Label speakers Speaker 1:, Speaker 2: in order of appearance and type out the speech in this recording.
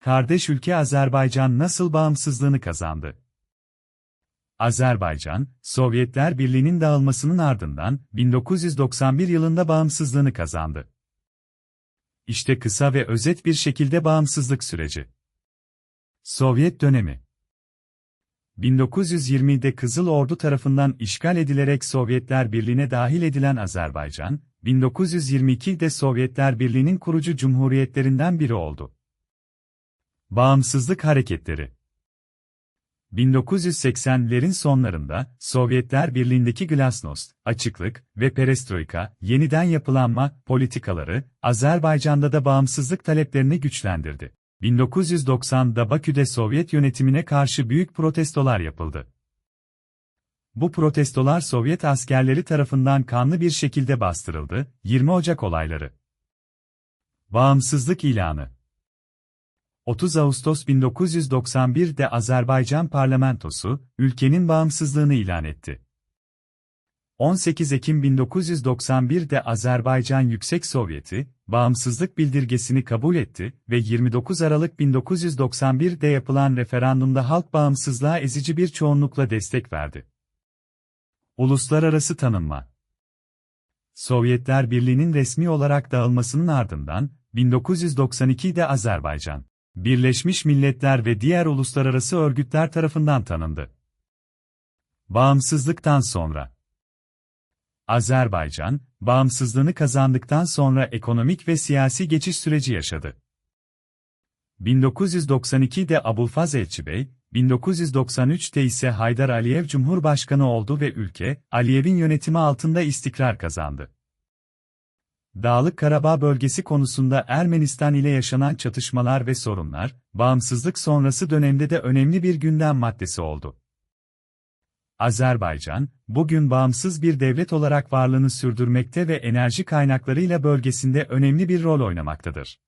Speaker 1: Kardeş ülke Azerbaycan nasıl bağımsızlığını kazandı? Azerbaycan, Sovyetler Birliği'nin dağılmasının ardından 1991 yılında bağımsızlığını kazandı. İşte kısa ve özet bir şekilde bağımsızlık süreci. Sovyet dönemi 1920'de Kızıl Ordu tarafından işgal edilerek Sovyetler Birliği'ne dahil edilen Azerbaycan, 1922'de Sovyetler Birliği'nin kurucu cumhuriyetlerinden biri oldu. Bağımsızlık hareketleri 1980'lerin sonlarında, Sovyetler Birliği'ndeki glasnost, açıklık ve perestroika, yeniden yapılanma politikaları, Azerbaycan'da da bağımsızlık taleplerini güçlendirdi. 1990'da Bakü'de Sovyet yönetimine karşı büyük protestolar yapıldı. Bu protestolar Sovyet askerleri tarafından kanlı bir şekilde bastırıldı. 20 Ocak olayları. Bağımsızlık ilanı 30 Ağustos 1991'de Azerbaycan parlamentosu, ülkenin bağımsızlığını ilan etti. 18 Ekim 1991'de Azerbaycan Yüksek Sovyeti, bağımsızlık bildirgesini kabul etti ve 29 Aralık 1991'de yapılan referandumda halk bağımsızlığa ezici bir çoğunlukla destek verdi. Uluslararası tanınma Sovyetler Birliği'nin resmi olarak dağılmasının ardından, 1992'de Azerbaycan, Birleşmiş Milletler ve diğer uluslararası örgütler tarafından tanındı. Bağımsızlıktan sonra Azerbaycan, bağımsızlığını kazandıktan sonra ekonomik ve siyasi geçiş süreci yaşadı. 1992'de Abulfaz Elçibey, 1993'te ise Haydar Aliyev Cumhurbaşkanı oldu ve ülke, Aliyev'in yönetimi altında istikrar kazandı. Dağlık Karabağ bölgesi konusunda Ermenistan ile yaşanan çatışmalar ve sorunlar, bağımsızlık sonrası dönemde de önemli bir gündem maddesi oldu. Azerbaycan, bugün bağımsız bir devlet olarak varlığını sürdürmekte ve enerji kaynaklarıyla bölgesinde önemli bir rol oynamaktadır.